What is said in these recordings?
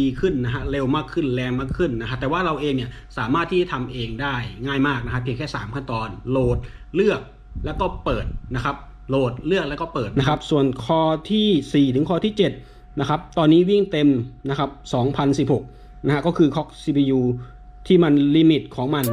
ดีขึ้นนะฮะเร็วมากขึ้นแรงมากขึ้นนะฮะแต่ว่าเราเองเนี่ยสามารถที่จะทำเองได้ง่ายมากนะครับเพียงแค่ 3 ขั้นตอนโหลดเลือกแล้วก็เปิดนะครับโหลดเลือกแล้วก็เปิดนะครับ ส่วนคอที่4ถึงคอที่7นะครับตอนนี้วิ่งเต็มนะครับ2016นะฮะก็คือคอก CPU ที่มันลิมิตของมัน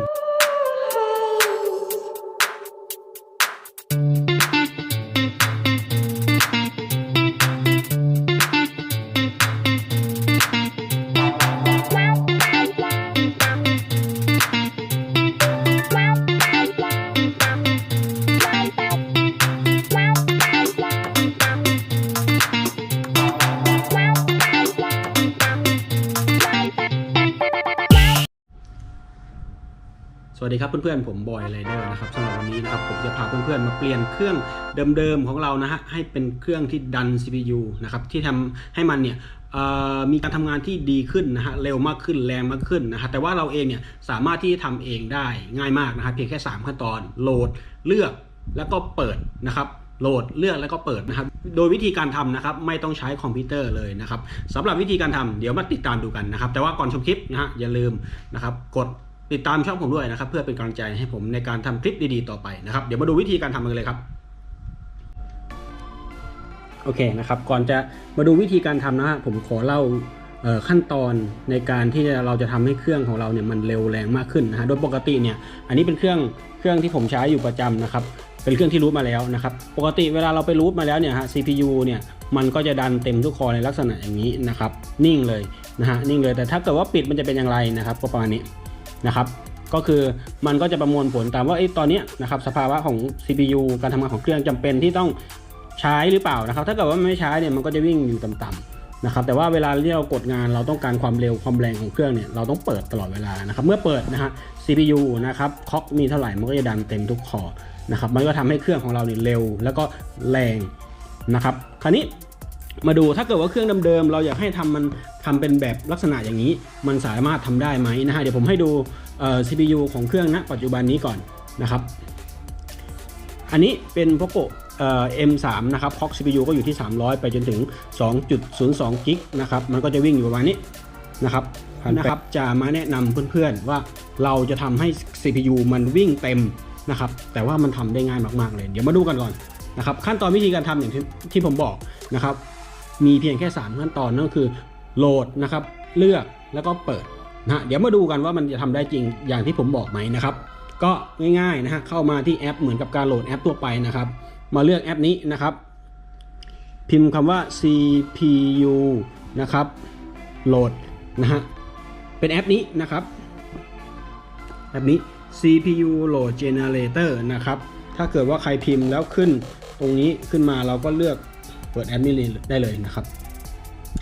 สวัสดีครับเพื่อนๆผมบอยไรเดอร์นะครับสำหรับวันนี้นะครับผมจะพาเพื่อนๆมาเปลี่ยนเครื่องเดิมๆของเรานะฮะให้เป็นเครื่องที่ดัน CPU นะครับที่ทำให้มันเนี่ยมีการทำงานที่ดีขึ้นนะฮะเร็วมากขึ้นแรงมากขึ้นนะฮะแต่ว่าเราเองเนี่ยสามารถที่จะทำเองได้ง่ายมากนะครับเพียงแค่ 3 ขั้นตอนโหลดเลือกแล้วก็เปิดนะครับโหลดเลือกแล้วก็เปิดนะครับ โดยวิธีการทำนะครับไม่ต้องใช้คอมพิวเตอร์เลยนะครับสำหรับวิธีการทำเดี๋ยวมาติดตามดูกันนะครับ แต่ว่าก่อนชมคลิปนะฮะอย่าลืมนะครับกด ติดตามช่องผมด้วยนะครับ เพื่อเป็นกำลังใจให้ผมในการทำคลิปดีๆต่อไปนะครับ เดี๋ยวมาดูวิธีการทำกันเลยครับโอเคนะครับ ก่อนจะมาดูวิธีการทำนะฮะผมขอเล่าขั้นตอนในการที่เราจะทำให้เครื่องของเราเนี่ยมันเร็วแรงมากขึ้นนะฮะโดยปกติเนี่ยอันนี้เป็นเครื่องเครื่องที่ผมใช้อยู่ประจำนะครับเป็นเครื่องที่รูทมาแล้วนะครับปกติเวลาเราไปรูทมาแล้วเนี่ยฮะ CPU เนี่ยมันก็จะดันเต็มทุกคอในลักษณะอย่างนี้นะครับนิ่งเลยนะฮะนิ่งเลยแต่ถ้าเกิดว่าปิดมันจะเป็นอย่างไรนะครับก็ประมาณนี้ นะครับ ก็คือมันก็จะประมวลผลตามว่าไอ้ตอนนี้นะครับสภาวะของ CPU การทำงานของเครื่องจำเป็นที่ต้องใช้หรือเปล่านะครับ ถ้าเกิดว่าไม่ใช้เนี่ยมันก็จะวิ่งอยู่ต่ำๆนะครับ แต่ว่าเวลาที่เรากดงานเราต้องการความเร็วความแรงของเครื่องเนี่ยเราต้องเปิดตลอดเวลานะครับ เมื่อเปิดนะฮะ CPU นะครับคอกมีเท่าไหร่มันก็จะดันเต็มทุกคอนะครับ มันก็ทำให้เครื่องของเราเนี่ยเร็ว แล้วก็แรงนะครับ คราวนี้ มาดูถ้าเกิดว่าเครื่องเดิมๆเราอยากให้ทำมันทำเป็นแบบลักษณะอย่างนี้ มันสามารถทำได้ไหมนะฮะเดี๋ยวผมให้ดูเอ่อ CPU ของเครื่องณปัจจุบันนี้ก่อนนะครับ อันนี้เป็น POCO เอ่อ M3 นะครับคล็อก CPU ก็อยู่ที่ 300 ไปจนถึง 2.02กิกนะครับ มันก็จะวิ่งอยู่ประมาณนี้นะครับนะครับ จะมาแนะนำเพื่อนๆว่าเราจะทำให้ CPU มันวิ่งเต็มนะครับ แต่ว่ามันทำได้ง่ายมากๆเลย เดี๋ยวมาดูกันก่อนนะครับ ขั้นตอนวิธีการทำอย่างที่ที่ผมบอกนะครับ มีเพียงแค่ 3 ขั้นตอนนั่นก็คือโหลดนะครับเลือกแล้วก็เปิดนะเดี๋ยวมาดูกันว่ามันจะทำได้จริงอย่างที่ผมบอกไหมนะครับ ก็ง่ายๆนะฮะเข้ามาที่แอปเหมือนกับการโหลดแอปทั่วไปนะครับ มาเลือกแอปนี้นะครับ พิมพ์คำว่า CPU นะครับโหลดนะฮะเป็นแอปนี้นะครับแอปนี้ CPU Load Generator นะครับ ถ้าเกิดว่าใครพิมพ์แล้วขึ้นตรงนี้ขึ้นมาเราก็เลือก เปิดแอปนี้เลยได้เลยนะครับ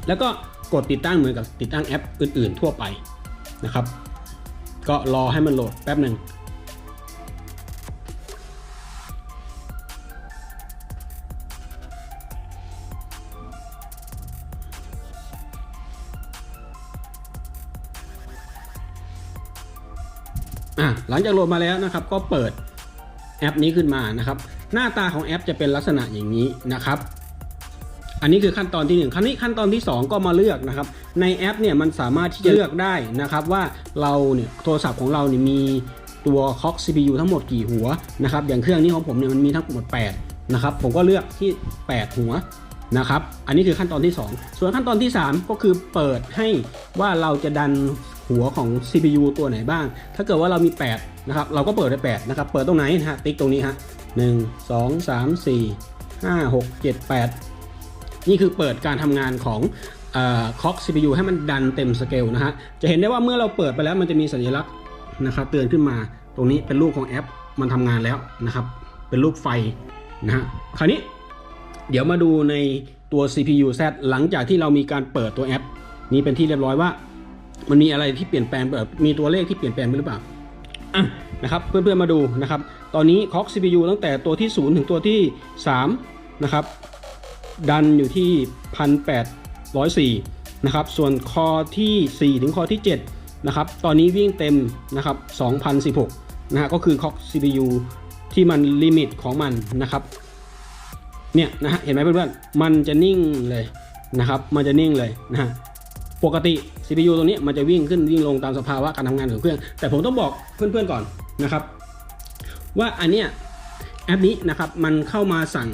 แล้วก็กดติดตั้งเหมือนกับติดตั้งแอปอื่น ๆ ทั่วไปนะครับ ก็รอให้มันโหลดแป๊บหนึ่งหลังจากโหลดมาแล้วนะครับก็เปิดแอปนี้ขึ้นมานะครับ หน้าตาของแอปจะเป็นลักษณะอย่างนี้นะครับ อันนี้คือขั้นตอนที่1ขั้นนี้ขั้นตอนที่ 2 ก็มาเลือกนะครับ ในแอปเนี่ยมันสามารถที่จะเลือกได้นะครับว่าเราเนี่ยโทรศัพท์ของเราเนี่ยมีตัวคอก CPU ทั้งหมดกี่หัวนะครับ อย่างเครื่องนี้ของผมเนี่ยมันมีทั้งหมด 8 นะครับ ผมก็เลือกที่ 8 หัวนะครับ อันนี้คือขั้นตอนที่ 2 ส่วนขั้นตอนที่ 3 ก็คือเปิดให้ว่าเราจะดันหัวของ CPU ตัวไหนบ้าง ถ้าเกิดว่าเรามี 8 นะครับ เราก็เปิดได้ 8 นะครับ เปิดตรงไหนนะฮะ ติ๊กตรงนี้ฮะ 1 2 3 4 5 6 7 8 นี่คือเปิดการทำงานของคล็อก CPU ให้มันดันเต็มสเกลนะฮะ จะเห็นได้ว่าเมื่อเราเปิดไปแล้วมันจะมีสัญลักษณ์นะครับเตือนขึ้นมา ตรงนี้เป็นรูปของแอปมันทำงานแล้วนะครับ เป็นรูปไฟนะฮะ คราวนี้เดี๋ยวมาดูในตัว CPU Z หลังจากที่เรามีการเปิดตัวแอป นี้เป็นที่เรียบร้อยว่า มันมีอะไรที่เปลี่ยนแปลงแบบมีตัวเลขที่เปลี่ยนแปลงไปหรือเปล่านะครับเพื่อนๆมาดูนะครับ ตอนนี้คล็อก CPU ตั้งแต่ตัวที่ 0 ถึงตัวที่ 3 นะครับ ดันอยู่ที่ 1,804 นะครับ ส่วนคอที่ 4 ถึงคอที่ 7 นะครับ ตอนนี้วิ่งเต็มนะครับ 2,016 นะฮะ ก็คือคอก CPU ที่มันลิมิตของมันนะครับ เนี่ยนะฮะ เห็นไหมเพื่อนๆ มันจะนิ่งเลยนะครับ มันจะนิ่งเลยนะฮะ ปกติ CPU ตัวนี้มันจะวิ่งขึ้นวิ่งลงตามสภาวะการทำงานของเครื่อง แต่ผมต้องบอกเพื่อนๆก่อนนะครับ ว่าอันเนี้ย แอปนี้นะครับมันเข้ามาสั่ง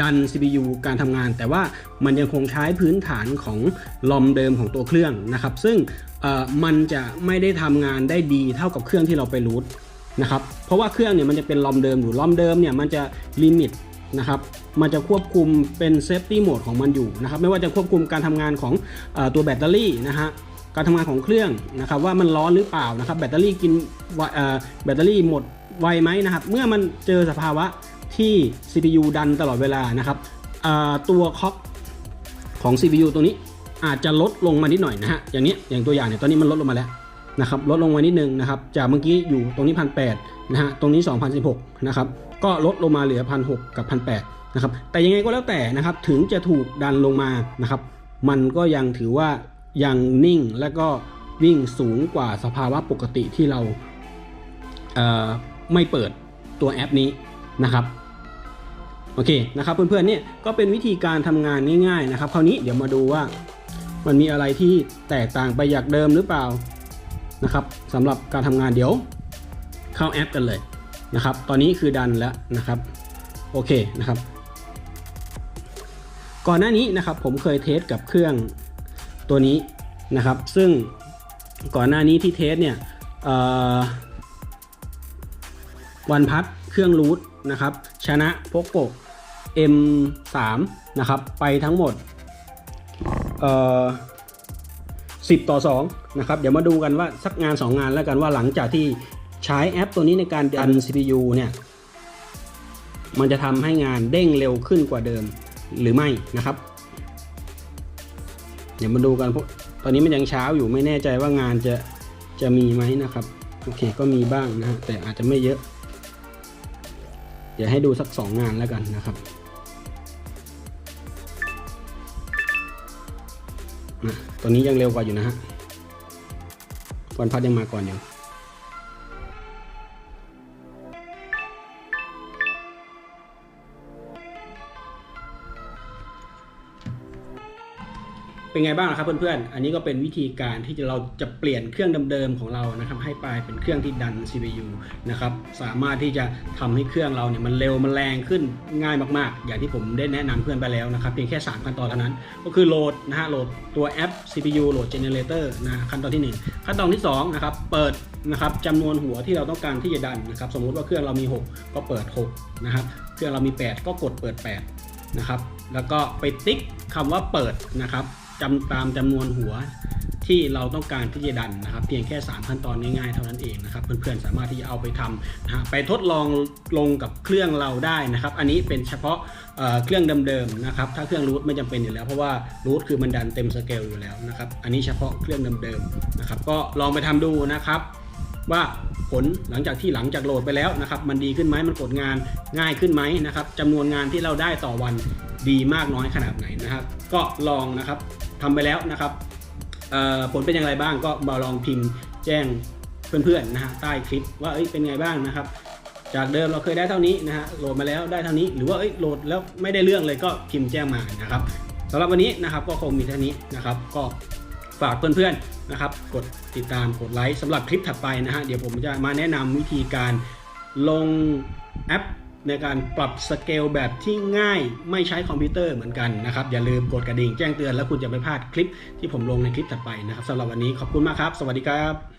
ดัน CPU การทำงาน แต่ว่ามันยังคงใช้พื้นฐานของลอมเดิมของตัวเครื่องนะครับ ซึ่งมันจะไม่ได้ทำงานได้ดีเท่ากับเครื่องที่เราไปรูทนะครับเพราะว่าเครื่องเนี่ยมันจะเป็นลอมเดิมอยู่ลอมเดิมเนี่ยมันจะลิมิตนะครับมันจะควบคุมเป็นเซฟตี้โหมดของมันอยู่นะครับไม่ว่าจะควบคุมการทำงานของอตัวแบตเตอรี่นะฮะการทำงานของเครื่องนะครับว่ามันร้อนหรือเปล่านะครับแบตเตอรี่กินวเอ่อแบตเตอรี่หมด ไวไหมนะครับ เมื่อมันเจอสภาวะที่ CPU ดันตลอดเวลานะครับตัวคอกของ CPU ตัวนี้อาจจะลดลงมานิดหน่อยนะฮะอย่างนี้อย่างตัวอย่างเนี่ยตอนนี้มันลดลงมาแล้วนะครับลดลงมานิดนึงนะครับจากเมื่อกี้อยู่ตรงนี้พันแนะฮะตรงนี้ 2016นะครับก็ลดลงมาเหลือพันหกับพันแนะครับแต่ยังไงก็แล้วแต่นะครับถึงจะถูกดันลงมานะครับมันก็ยังถือว่ายังนิ่งและก็วิ่งสูงกว่าสภาวะปกติที่เราเไม่เปิดตัวแอปนี้นะครับโอเคนะครับเพื่อนๆเนี่ยก็เป็นวิธีการทำงานง่ายๆนะครับ คราวนี้เดี๋ยวมาดูว่ามันมีอะไรที่แตกต่างไปจากเดิมหรือเปล่านะครับสำหรับการทำงานเดี๋ยวเข้าแอปกันเลยนะครับ ตอนนี้คือดันแล้วนะครับโอเคนะครับ ก่อนหน้านี้นะครับผมเคยเทสกับเครื่องตัวนี้นะครับ ซึ่งก่อนหน้านี้ที่เทสเนี่ย วันพัดเครื่องรูทนะครับชนะพกโก M3 นะครับไปทั้งหมดเอ่อ10 ต่อ2นะครับเดี๋ยวมาดูกันว่าสักงาน 2 งานแล้วกันว่าหลังจากที่ใช้แอปตัวนี้ในการดัน CPU เนี่ยมันจะทำให้งานเด้งเร็วขึ้นกว่าเดิมหรือไม่นะครับ เดี๋ยวมาดูกันพราะตอนนี้มันยังเช้าอยู่ไม่แน่ใจว่างานจะจะมีไหมนะครับ โอเคก็มีบ้างนะแต่อาจจะไม่เยอะ ดี๋ยวให้ดูสักสองงานแล้วกันนะครับนะตอนนี้ยังเร็วกว่าอยู่นะฮะวันพัดยังมาก่อนอยู่ เป็นไงบ้างล่ะครับเพื่อนๆ อันนี้ก็เป็นวิธีการที่เราจะเปลี่ยนเครื่องเดิมๆของเรานะครับให้ไปเป็นเครื่องที่ดัน CPU นะครับสามารถที่จะทำให้เครื่องเราเนี่ยมันเร็วมันแรงขึ้นง่ายมากๆ อย่างที่ผมได้แนะนำเพื่อนไปแล้วนะครับเพียงแค่ 3 ขั้นตอนเท่านั้น ก็คือโหลดนะฮะโหลดตัวแอป CPU โหลด Generator นะขั้นตอนที่ 1 ขั้นตอนที่2นะครับเปิดนะครับจำนวนหัวที่เราต้องการที่จะดันนะครับสมมุติว่าเครื่องเรามี 6 ก็เปิด6นะครับเครื่องเรามี 8 ก็กดเปิด 8 นะครับแล้วก็ไปติ๊กคำว่าเปิดนะครับ จำตามจำนวนหัวที่เราต้องการที่จะดันนะครับ เพียงแค่ 3 ขั้นตอนง่ายๆเท่านั้นเองนะครับ เพื่อนๆสามารถที่จะเอาไปทำนะฮะไปทดลองลงกับเครื่องเราได้นะครับ อันนี้เป็นเฉพาะเเครื่องเดิมๆนะครับ ถ้าเครื่องรูทไม่จำเป็นอยู่แล้ว เพราะว่ารูทคือมันดันเต็มสเกลอยู่แล้วนะครับ อันนี้เฉพาะเครื่องเดิมๆนะครับ ก็ลองไปทำดูนะครับ ว่าผลหลังจากที่หลังจากโหลดไปแล้วนะครับ มันดีขึ้นไหมมันกดงานง่ายขึ้นไหมนะครับจำนวนงานที่เราได้ต่อวันดีมากน้อยขนาดไหนนะครับ ก็ลองนะครับ ทำไปแล้วนะครับผลเป็นอย่างไรบ้างก็มาลองพิมพ์แจ้งเพื่อนๆนะฮะใต้คลิปว่าเอ้ยเป็นไงบ้างนะครับ จากเดิมเราเคยได้เท่านี้นะฮะโหลดมาแล้วได้เท่านี้ หรือว่าเอ้ยโหลดแล้วไม่ได้เรื่องเลยก็พิมพ์แจ้งมานะครับสำหรับวันนี้นะครับก็คงมีเท่านี้นะครับ ก็ฝากเพื่อนๆนะครับ กดติดตามกดไลค์สำหรับคลิปถัดไปนะฮะเดี๋ยวผมจะมาแนะนำวิธีการลงแอป ในการปรับสเกลแบบที่ง่ายไม่ใช้คอมพิวเตอร์เหมือนกันนะครับ อย่าลืมกดกระดิ่งแจ้งเตือนแล้วคุณจะไม่พลาดคลิปที่ผมลงในคลิปถัดไปนะครับสำหรับวันนี้ขอบคุณมากครับ สวัสดีครับ